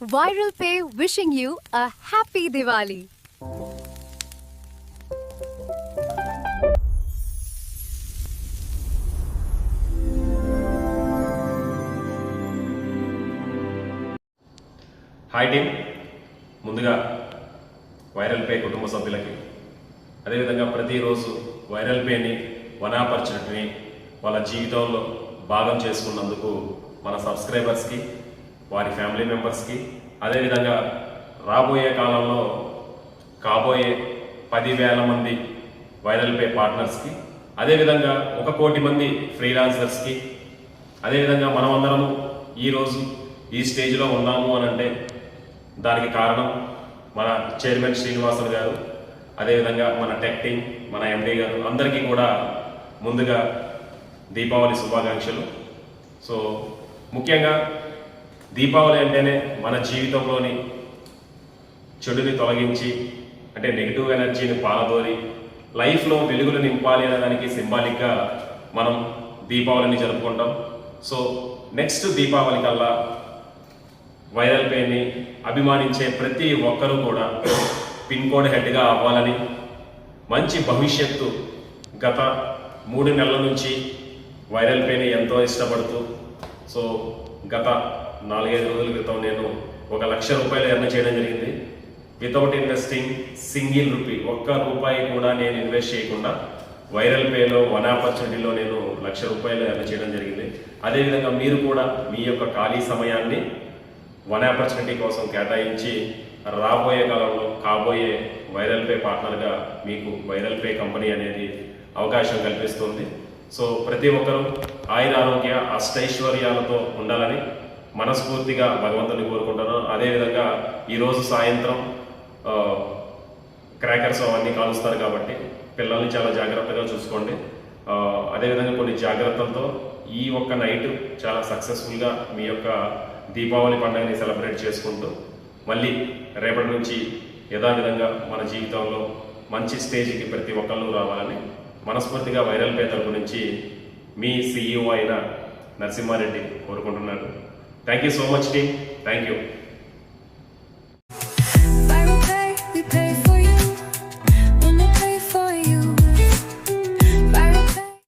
Viral Pay wishing you a happy Diwali. Hi team ముందుగా viral pay కుటుంబ సభ్యులకి అదేవిధంగా ప్రతిరోజు వైరల్ పేని వన్ ఆపర్చునిటీని వాళ్ళ జీవితంలో భాగం చేసుకున్నందుకు మన సబ్స్క్రైబర్స్కి వారి ఫ్యామిలీ మెంబర్స్కి. అదేవిధంగా రాబోయే కాలంలో కాబోయే పదివేల మంది వైరల్ పే పార్ట్నర్స్కి అదేవిధంగా ఒక కోటి మంది ఫ్రీలాన్సర్స్కి అదేవిధంగా మనమందరము ఈరోజు ఈ స్టేజ్లో ఉన్నాము అని అంటే దానికి కారణం మన చైర్మన్ శ్రీనివాసులు గారు అదేవిధంగా మన టెక్ టీమ్ మన ఎండీ గారు అందరికీ కూడా ముందుగా దీపావళి శుభాకాంక్షలు. సో ముఖ్యంగా దీపావళి అంటేనే మన జీవితంలోని చెడుని తొలగించి అంటే నెగిటివ్ ఎనర్జీని పాలదోరి లైఫ్లో వెలుగులు నింపాలి అనే దానికి సింబాలిక్గా మనం దీపావళిని జరుపుకుంటాం. సో నెక్స్ట్ దీపావళి కల్లా వైరల్ పెయిన్ని అభిమానించే ప్రతి ఒక్కరూ కూడా పిన్ కోడ్ హెడ్గా అవ్వాలని మంచి భవిష్యత్తు గత మూడు నెలల నుంచి వైరల్ పెయిన్ ఎంతో ఇష్టపడుతూ సో గత నాలుగైదు రోజుల క్రితం నేను ఒక లక్ష రూపాయలు ఎర్న చేయడం జరిగింది. వితౌట్ ఇన్వెస్టింగ్ సింగిల్ రూపీ ఒక్క రూపాయి కూడా నేను ఇన్వెస్ట్ చేయకుండా వైరల్ పేలో వన్ ఆపర్చునిటీలో నేను లక్ష రూపాయలు ఎర్న్ చేయడం జరిగింది. అదేవిధంగా మీరు కూడా మీ యొక్క ఖాళీ సమయాన్ని వన్ ఆపర్చునిటీ కోసం కేటాయించి రాబోయే కాలంలో కాబోయే వైరల్ పే పార్ట్నర్గా మీకు వైరల్ పే కంపెనీ అనేది అవకాశం కల్పిస్తుంది. సో ప్రతి ఒక్కరూ ఆయుర ఆరోగ్య అష్టైశ్వర్యాలతో ఉండాలని మనస్ఫూర్తిగా భగవంతుని కోరుకుంటాను. అదేవిధంగా ఈరోజు సాయంత్రం క్రాకర్స్ అవన్నీ కాలుస్తారు కాబట్టి పిల్లల్ని చాలా జాగ్రత్తగా చూసుకోండి. అదేవిధంగా కొన్ని జాగ్రత్తలతో ఈ ఒక్క నైట్ చాలా సక్సెస్ఫుల్గా మీ యొక్క దీపావళి పండుగని సెలబ్రేట్ చేసుకుంటూ మళ్ళీ రేపటి నుంచి యథావిధంగా మన జీవితంలో మంచి స్టేజ్కి ప్రతి ఒక్కళ్ళు రావాలని మనస్ఫూర్తిగా వైరల్ పే తరపు నుంచి మీ సీఈఓ అయిన నరసింహారెడ్డి కోరుకుంటున్నాను thank you so much team thank you